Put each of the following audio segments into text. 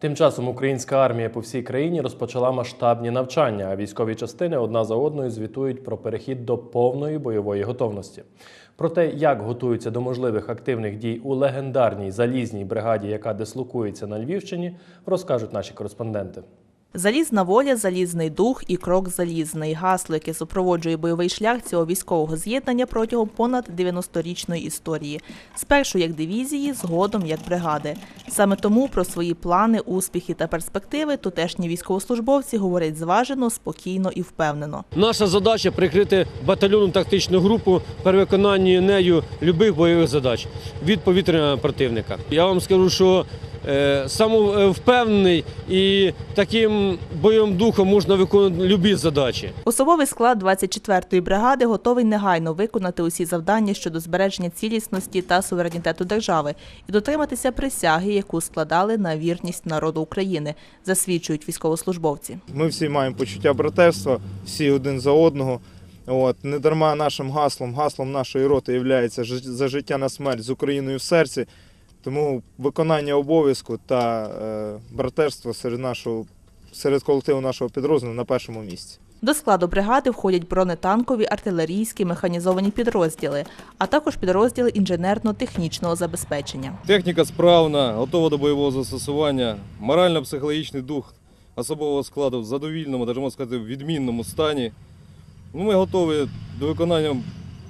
Тим часом українська армія по всій країні розпочала масштабні навчання, а військові частини одна за одною звітують про перехід до повної бойової готовності. Про те, як готуються до можливих активних дій у легендарній залізній бригаді, яка дислокується на Львівщині, розкажуть наші кореспонденти. Залізна воля, залізний дух і крок залізний. Гасло, яке супроводжує бойовий шлях цього військового з'єднання протягом понад 90-річної історії. Спершу як дивізії, згодом як бригади. Саме тому про свої плани, успіхи та перспективи тутешні військовослужбовці говорять зважено, спокійно і впевнено. Наша задача прикрити батальйонну тактичну групу при виконанні нею любих бойових задач від повітряного противника. Я вам скажу, що самовпевнений і таким бойовим духом можна виконувати любі задачі. Особовий склад 24-ї бригади готовий негайно виконати усі завдання щодо збереження цілісності та суверенітету держави і дотриматися присяги, яку складали на вірність народу України, засвідчують військовослужбовці. Ми всі маємо почуття братерства, всі один за одного. От не дарма нашим гаслом, гаслом нашої роти є за життя на смерть з Україною в серці. Тому виконання обов'язку та е, братерство серед нашого серед колективу нашого підрозділу на першому місці. До складу бригади входять бронетанкові, артилерійські, механізовані підрозділи, а також підрозділи інженерно-технічного забезпечення. Техніка справна, готова до бойового застосування, морально-психологічний дух особового складу в задовільному, навіть можна сказати, в відмінному стані. Ну, ми готові до виконання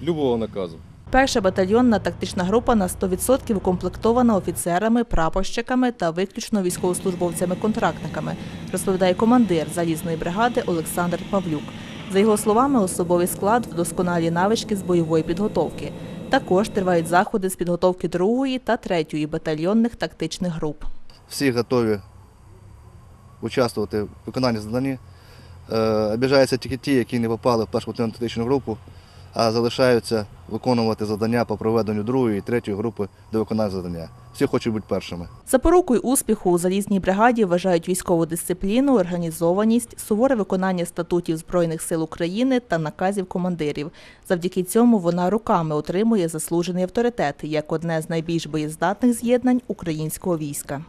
любого наказу. Перша батальйонна тактична група на 100% укомплектована офіцерами, прапорщиками та виключно військовослужбовцями-контрактниками, розповідає командир залізної бригади Олександр Павлюк. За його словами, особовий склад вдосконалі навички з бойової підготовки. Також тривають заходи з підготовки другої та третьої батальйонних тактичних груп. всі готові участвувати в виконанні завдання. Е, Обіжаються тільки ті, які не попали в першу тактичну групу, а залишаються виконувати завдання по проведенню другої і третьої групи до виконання завдання. Всі хочуть бути першими. Запорукою успіху у залізній бригаді вважають військову дисципліну, організованість, суворе виконання статутів Збройних сил України та наказів командирів. Завдяки цьому вона руками отримує заслужений авторитет як одне з найбільш боєздатних з'єднань українського війська.